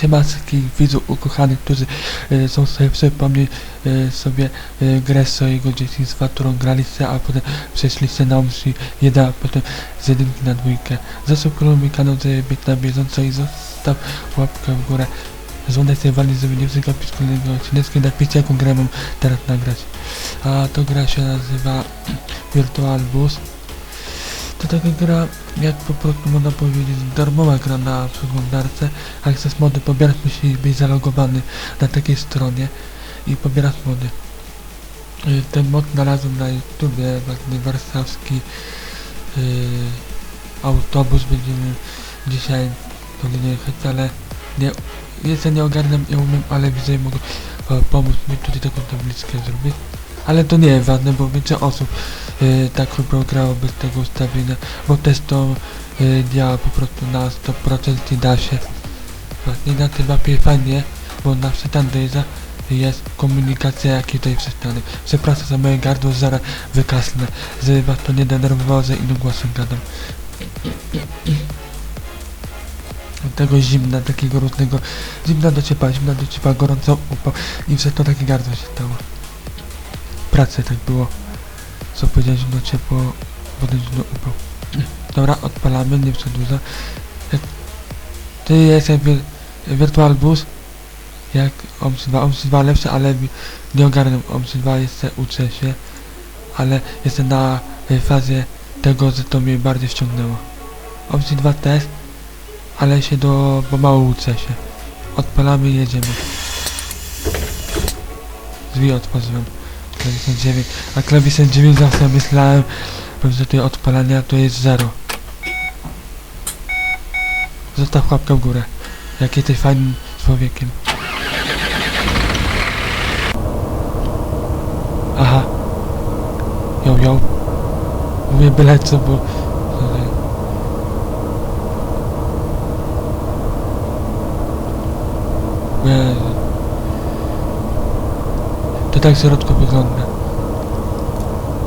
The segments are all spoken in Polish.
Siema wszystkich widzów ukochanych, którzy e, są sobie przypomnieć e, sobie e, grę swojego dzieciństwa, którą graliście, a potem przeszliście na umysł jeden, a potem z jedynki na dwójkę. Zasubskrybuj mój kanał, żeby być na bieżąco i zostaw łapkę w górę. Dzwonek sobie wali, żeby nie przegapić kolejnego odcineczka napiszcie jaką grę mam teraz nagrać. A to gra się nazywa Virtual Bus. To taka gra, jak po prostu można powiedzieć, darmowa gra na przeglądarce. Jak chcesz mody pobierać, musisz być zalogowany na takiej stronie i pobierać mody. Y, Ten mod znalazłem na YouTubie, właśnie warszawski yy, autobus będziemy dzisiaj powinien jechać, ale nie, jeszcze nie ogarnę, nie umiem, ale widzę, mogę e, pomóc mi tutaj taką tablickę zrobić. Ale to nie jest ważne, bo więcej osób yy, tak chyba grało bez tego ustawienia, bo też to yy, działa po prostu na 100% i da się. Właśnie na tym mapie fajnie, bo na Standardzie jest komunikacja jak tutaj przeczytany. Przepraszam za moje gardło, zaraz wykasnę, żeby was to nie denerwowało, że innym głosem gadam. Tego zimna, takiego różnego, zimna do ciepła, zimna do ciepła, gorąco upał i przez to takie gardło się stało. Pracy tak było. Co powiedziałeś, zimno ciepło, potem zimno upał. Dobra, odpalamy, nie przedłuża. Ty jest jak wir, Virtual Bus, jak OMS 2, OMS 2 lepsze, ale nie ogarnę OMS 2, jeszcze uczę się, ale jestem na e, fazie tego, że to mnie bardziej wciągnęło. OMS 2 też, ale się do, bo mało uczę się. Odpalamy i jedziemy. Drzwi otworzyłem. Klawisem 9, a klawisem 9 zawsze myślałem, że tutaj odpalania to jest 0. Zostaw łapkę w górę. Jak jesteś fajnym człowiekiem. Aha. Ją, ją. Mówię byle co, bo... Jezu. To tak w środku wygląda.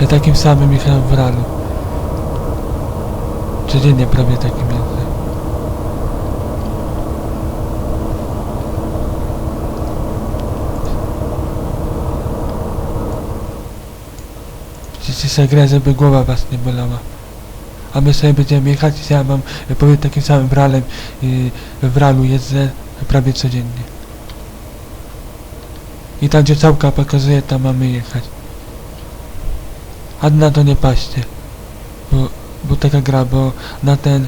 Ja takim samym jechałem w ralu. Codziennie prawie takim jeżdżę. Wszyscy sobie grę, żeby głowa was nie bolała. A my sobie będziemy jechać i ja mam, powiem takim samym bralem i w ralu jeżdżę prawie codziennie. I tam gdzie całka pokazuje, tam mamy jechać. A na to nie patrzcie. Bo, bo taka gra, bo na ten,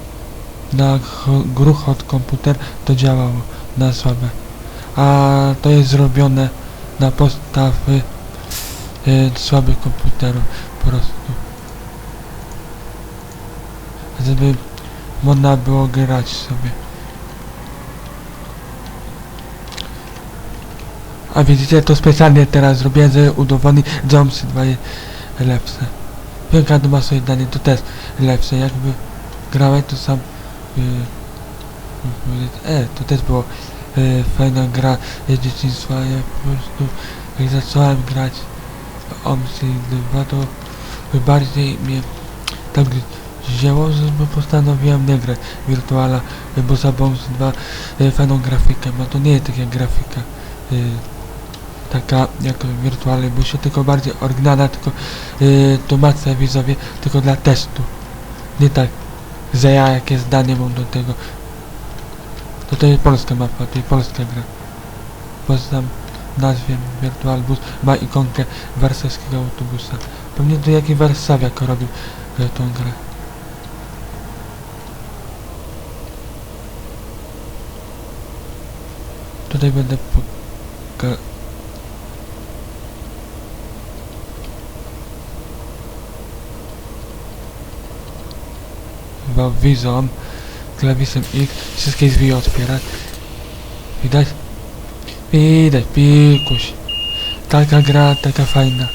na ch- gruchot komputer to działało, na słabe. A to jest zrobione na podstawy y, słabych komputerów po prostu. Żeby można było grać sobie. A widzicie, to specjalnie teraz zrobiłem, żeby udowodnić, że OMSy 2 jest lepsze. Wiem, każdy ma swoje zdanie, to też lepsze. Jakby grałem, to sam... Yy, e, to też było yy, fajna gra z dzieciństwa. Ja po prostu, jak zacząłem grać OMSy 2, to bardziej mnie tak wzięło, że postanowiłem nie grać wirtuala, bo za OMSy 2 yy, fajną grafikę ma. To nie jest taka grafika. Taka jak wirtualny, bo się tylko bardziej oryginalna, tylko yy, tłumaczę widzowie, tylko dla testu. Nie tak, że ja jakie zdanie mam do tego. To to jest polska mapa, to jest polska gra. Bo tam nazwie Virtual Bus ma ikonkę warszawskiego autobusa. Pewnie to jakiś warszawiak robił e, tą grę. Tutaj będę poka chyba wizą, klawisem X, wszystkie drzwi otwierać. Widać? Widać, pikuś. Taka gra, taka fajna.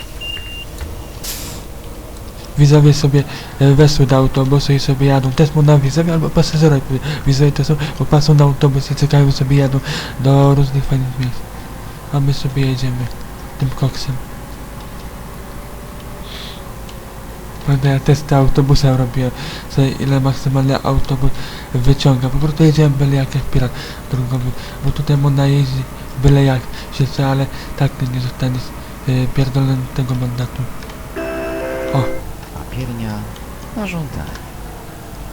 Widzowie sobie e, weszły do autobusu i sobie jadą. Też na widzowie albo pasażerowie. Widzowie to są, bo patrzą na autobus i czekają sobie jadą do różnych fajnych miejsc. A my sobie jedziemy tym koksem. Pamiętam, ja testy autobusa robiłem, co ile maksymalnie autobus wyciąga. Po prostu jedziemy byle jak jak pirat drogowy, bo tutaj można jeździć byle jak się chce, ale tak nie zostanie yy, pierdolony tego mandatu. Papiernia na żądanie.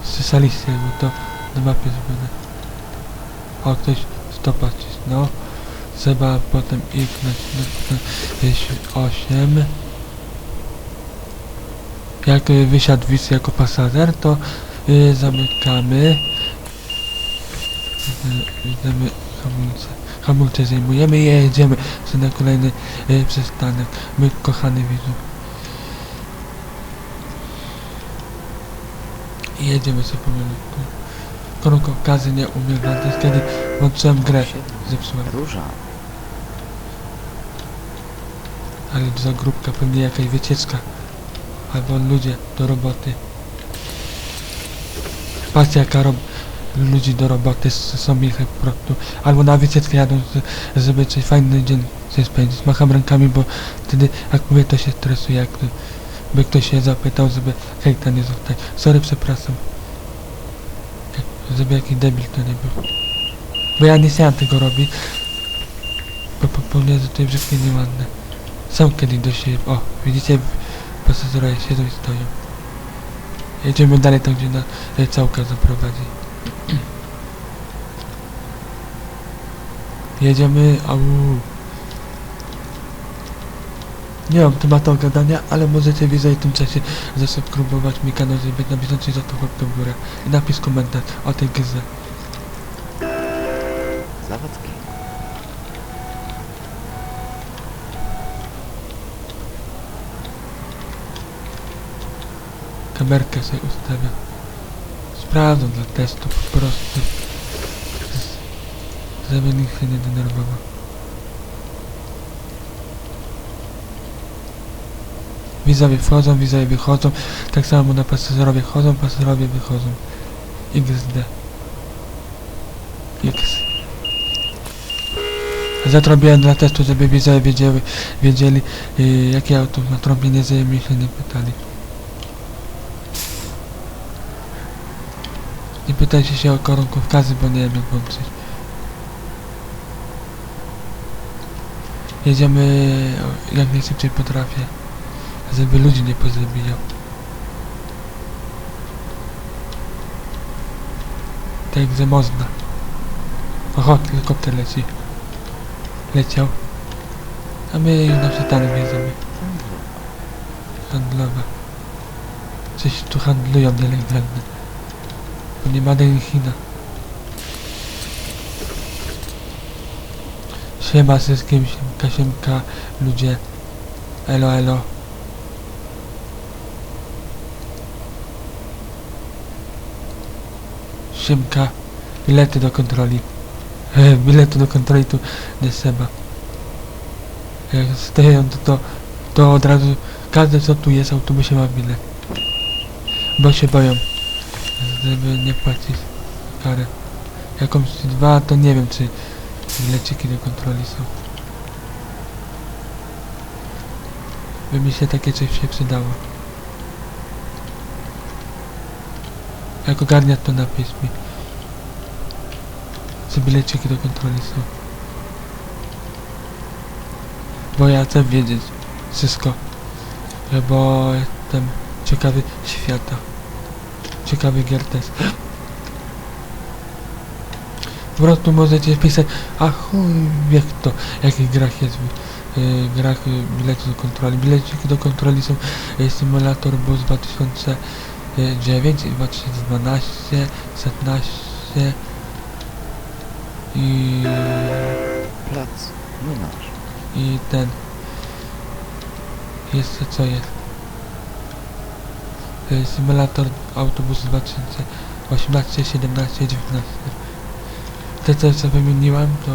Słyszeliście, bo to na mapie zrobione. O, ktoś stopa cisnął. Trzeba potem ich na 8. Jak y, wysiadł wiz jako pasażer, to y, zamykamy. Widzimy hamulce. Hamulce zajmujemy i jedziemy na kolejny y, przystanek. My kochany widzu. I jedziemy sobie powolutku. Koronko okazy nie umiem walczyć, kiedy włączyłem grę. Zepsułem. Róża. Ale za grupka, pewnie jakaś wycieczka. Albo ludzie do roboty. Patrzcie jaka rob... ludzi do roboty s- są ich po. Albo na wycieczkę jadą, żeby coś fajny dzień się spędzić. Macham rękami, bo wtedy jak mówię to się stresuje, jak by ktoś się zapytał, żeby hejta nie zostać. Sorry, przepraszam. Żeby jakiś debil to nie był. Bo ja nie chciałem tego robić. Bo popełnię, że to jest brzydkie nieładne. Są kiedyś do siebie. O, widzicie? Pasażerowie siedzą i stoją. Jedziemy dalej tam, gdzie nas e, całka zaprowadzi. Jedziemy, au. Nie mam tematu gadania, ale możecie wiedzieć w tym czasie zasubskrybować mi kanał, żeby być na bieżąco za to łapkę w górę. I napis komentarz o tej grze. Kamerkę sobie ustawiam. Sprawdzam dla testu po prostu. Żeby nikt się nie denerwował. Widzowie wchodzą, widzowie wychodzą. Tak samo na pasażerowie chodzą, pasażerowie wychodzą. XD. X. Zatrąbiłem dla testu, żeby widzowie wiedzieli, wiedzieli yy, jakie auto ma trąbienie, mi się nie pytali. Nie pytajcie się o korunkówkazy, bo nie wiem jak włączyć. Jedziemy jak najszybciej potrafię, żeby ludzi nie pozabijał. Tak ze można. Oho, helikopter leci. Leciał. A my na przystanek jedziemy. Handlowa. Coś tu handlują nielegalne. To nie Made in China. Siema wszystkim, siemka, siemka, ludzie. Elo, elo. Siemka. Bilety do kontroli. E, bilety do kontroli tu nie trzeba. Jak stoją to, to, to od razu każdy co tu jest autobusie ma bilet. Bo się boją żeby nie płacić karę. Jakąś dwa, to nie wiem, czy bileciki do kontroli są. By mi się takie coś się przydało. Jak ogarniać to napisz mi. Czy bileciki do kontroli są. Bo ja chcę wiedzieć wszystko. Bo jestem ciekawy świata. Ciekawy gier też. Po prostu możecie pisać, a chuj jak to, w jakich grach jest, w y, grach y, bilety do kontroli. Bileciki do kontroli są y, Simulator Bus 2009 i 2012, 17 i, Plac. Młynarz. i ten. Jeszcze co jest? Y, Symulator autobus 2018, 17, 19. Te co co wymieniłem to.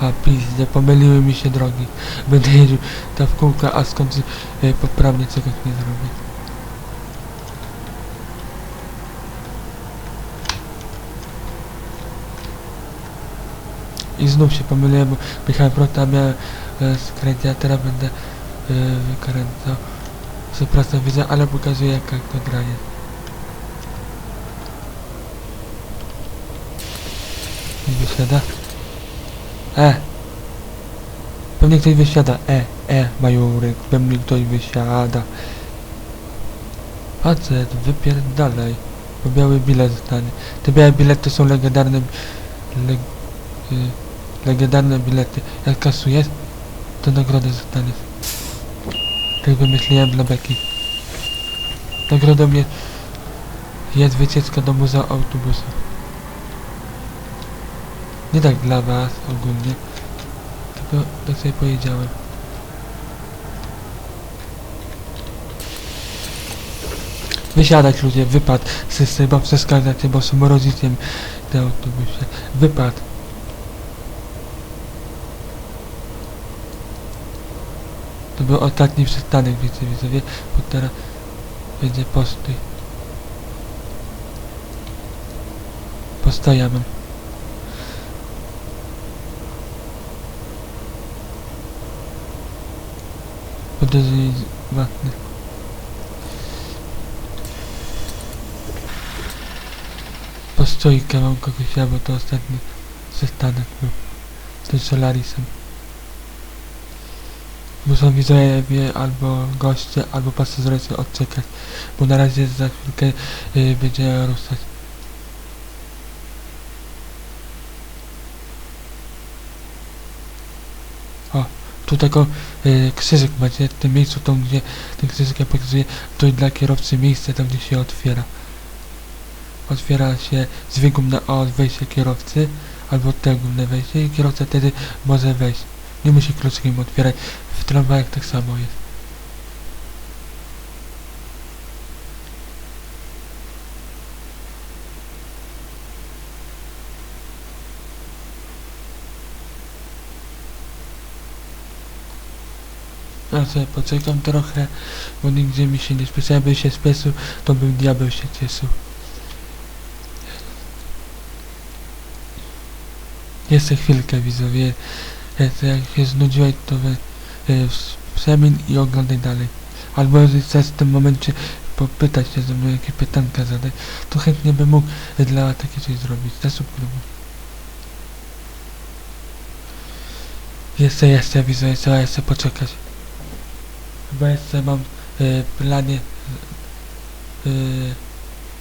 A pizdę, pomyliły mi się drogi. Będę jeździł ta w kółka, a skąd y, poprawnie czegoś nie zrobię. I znów się pomyliłem, bo jechałem prosto, a miałem e, skręcie, a teraz będę e, wykręcał. Prosto widzę, ale pokazuję jak, to gra jest. Nie wysiada? E! Pewnie ktoś wysiada. E, e, majorek, pewnie ktoś wysiada. Facet, wypierdalaj. Bo biały bilet zostanie. Te białe bilety są legendarne... Leg, y, legendarne bilety. Jak kasujesz, to nagrodę zostaniesz. Tak wymyśliłem dla Beki. Nagrodą jest... Jest wycieczka do muzea autobusu. Nie tak dla was ogólnie. Tylko tak sobie powiedziałem. Wysiadać ludzie, wypad. Wszyscy, bo przeszkadzacie, bo są rodzicem tym autobusie. Wypad. To był ostatni przystanek, widzę, widzowie, bo teraz będzie postój. Postoja mam. Podejrzewany. Postojkę mam kogoś, ja, bo to ostatni przystanek był. Z Solarisem. Muszą widzowie albo goście, albo pasażerowie odczekać, bo na razie za chwilkę y, będzie ruszać. O, tu taką y, krzyżyk macie, w tym miejscu, tam gdzie ten krzyżyk ja pokazuję, to dla kierowcy miejsce, tam gdzie się otwiera. Otwiera się dźwigum na od wejścia kierowcy, albo tego na wejście i kierowca wtedy może wejść. Nie musi kluczykiem otwierać. W tramwajach tak samo jest. Ja sobie poczekam trochę, bo nigdzie mi się nie spieszył. Jakby się spieszył, to bym diabeł się cieszył. Jeszcze chwilkę widzowie. Jak, jak się znudziłeś, to we, e, przemień i oglądaj dalej. Albo jeżeli chcesz w tym momencie popytać się ze mną, jakie pytanka zadać, to chętnie bym mógł e, dla takie coś zrobić. Zasubskrybuj. Jeszcze, jeszcze widzowie, trzeba jeszcze poczekać. Chyba jeszcze mam e, w planie e,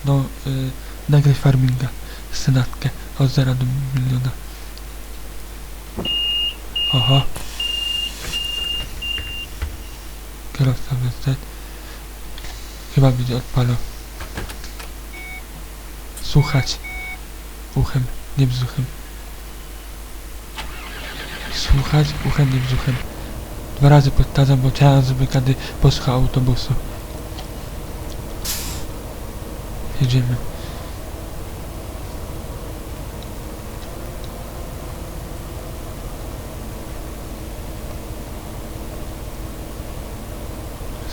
no, e, nagrać farminga, senatkę od 0 do miliona. Oho. Kierowca wyszedł. Chyba będzie odpalał. Słuchać. Uchem, nie brzuchem. Słuchać uchem, nie brzuchem. Dwa razy powtarzam, bo chciałem, żeby każdy posłuchał autobusu. Jedziemy.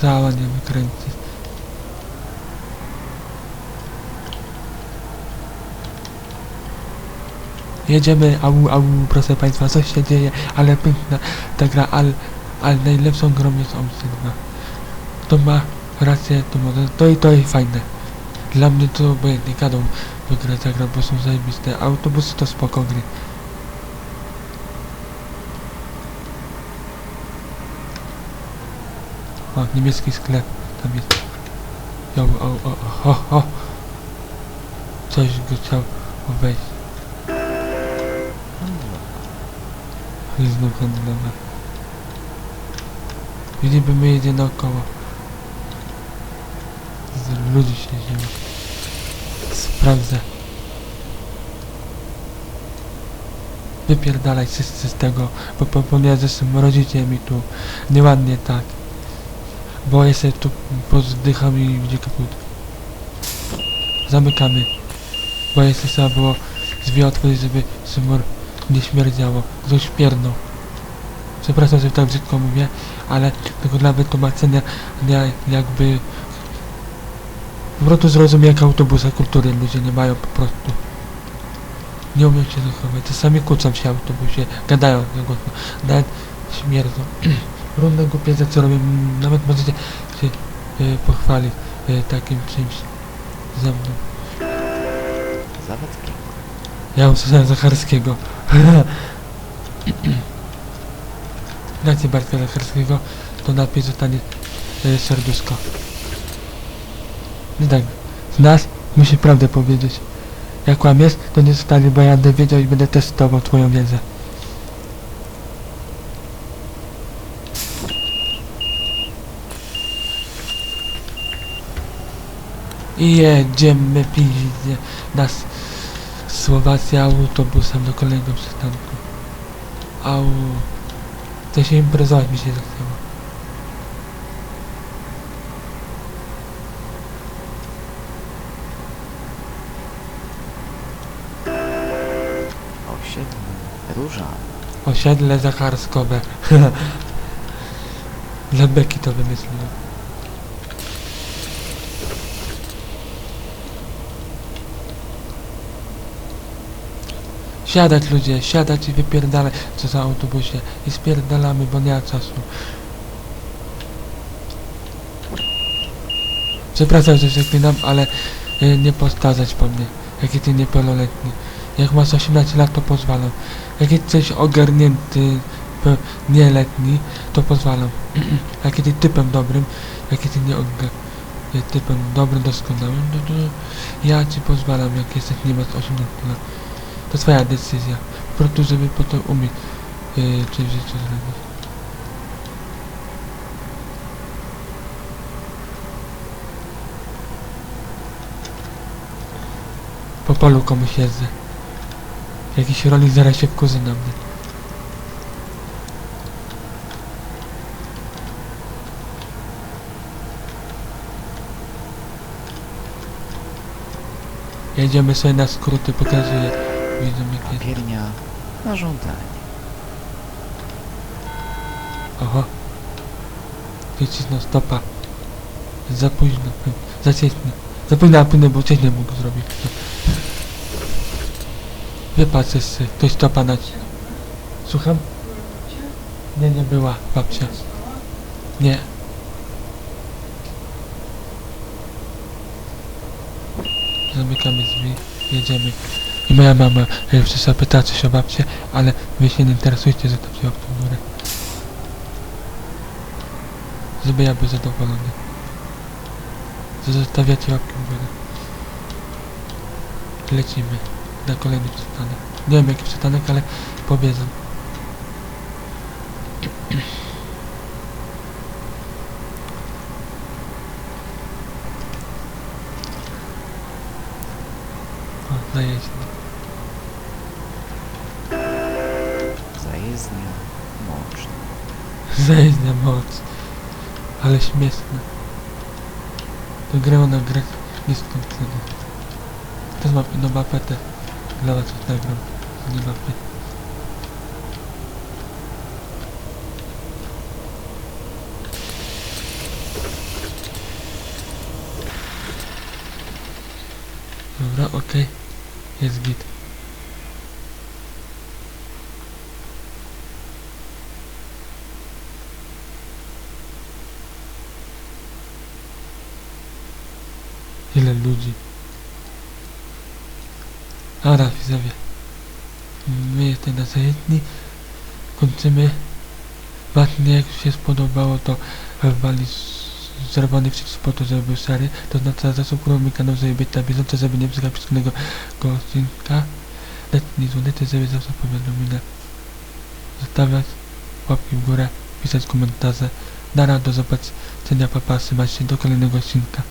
Zała nie. Jedziemy, au, au, proszę Państwa, coś się dzieje, ale piękna ta gra, ale, ale najlepszą grą jest Omsygna. Kto ma rację, to może, to i to jest fajne. Dla mnie to obojętnie, każdą wygrać ta gra, bo są zajebiste. Autobusy to spoko gry. O, niemiecki sklep, tam jest. Jo, o, o, o, o, o. Coś go chciał wejść. Handlowa. Znów handlowe. Widzimy, my jedzie naokoło. Z ludzi się dzieje. Sprawdzę. Wypierdalaj wszyscy z tego, bo popełniasz ze sobą rodzicami tu. Nieładnie tak. Bo ja sobie tu pozdycham i będzie kaput. Zamykamy. Bo ja sobie trzeba było drzwi otworzyć, żeby Symor nie śmierdziało. Ktoś pierdnął. Przepraszam, że tak brzydko mówię, ale tylko dla wytłumaczenia jakby po prostu zrozumie jak autobusa kultury ludzie nie mają po prostu. Nie umiem się zachować. Czasami kłócą się w autobusie, gadają głośno. Nawet śmierdzą. Równe głupie rzeczy robię. Nawet możecie się e, pochwalić e, takim czymś ze mną. Zawadzkiego. Ja usłyszałem Zacharskiego. Dajcie Bartka Zacharskiego, to napis zostanie e, serduszko. Nie tak. Z nas musi prawdę powiedzieć. Jak kłamiesz, to nie zostanie, bo ja będę wiedział i będę testował twoją wiedzę. I jedziemy piździe nas Słowacja autobusem do kolejnego przystanku. Au. To się imprezować mi się zachciało. Osiedle. Róża. Osiedle zacharskowe. Dla beki to wymyśliłem. Siadać ludzie, siadać i wypierdalać co za autobusie. I spierdalamy, bo nie ma czasu. Przepraszam, że się klinam, ale y, nie postazać po mnie. Jaki ty niepełnoletni. Jak masz 18 lat, to pozwalam. Jak jesteś ogarnięty, nieletni, to pozwalam. jak jesteś typem dobrym, jak jesteś nie typem dobrym, doskonałym, no to ja ci pozwalam, jak jesteś nie masz 18 lat. To twoja decyzja. Po prostu, żeby potem umieć yy, coś w życiu zrobić. Po polu komuś jeżdżę. Jakiś rolik zaraz się wkurzy na mnie. Jedziemy sobie na skróty, pokazuję. Jest. Papiernia. Na żądanie. Oho. Wycisnął stopa. Za późno. Za wcześnie. Za późno, płynę, bo wcześniej mógł zrobić. Wypadł jeszcze. Ktoś stopa na... Słucham? Nie, nie była babcia. Nie. Zamykamy drzwi, jedziemy. I moja mama e, przyszła pytać coś o babcię, ale wy się nie interesujcie, że to wziął w górę. Żeby ja był zadowolony. Że zostawiacie łapkę w górę. Lecimy na kolejny przystanek. Nie wiem jaki przystanek, ale powiedzą. O, Zajezdnia. Moczna. Zajezdnia moc. Ale śmieszne. To grę na grę nieskończone. Też mam inną mapetę. Dla was coś nagram. Nie mapy. Dobra, okej. Jest git. Ile ludzi. Dobra, widzowie. My jesteśmy zajedni. Kończymy. Właśnie jak się spodobało, to wali zrobiony przycisk po to, żeby był sery. To znaczy zasubskrybujmy kanał, żeby być na bieżąco, żeby nie przegapić żadnego odcinka. Letni dzwoneczek, żeby zawsze powiadomienia zostawiać łapki w górę, pisać komentarze. Nara, do zobaczenia, papasy, macie do kolejnego odcinka.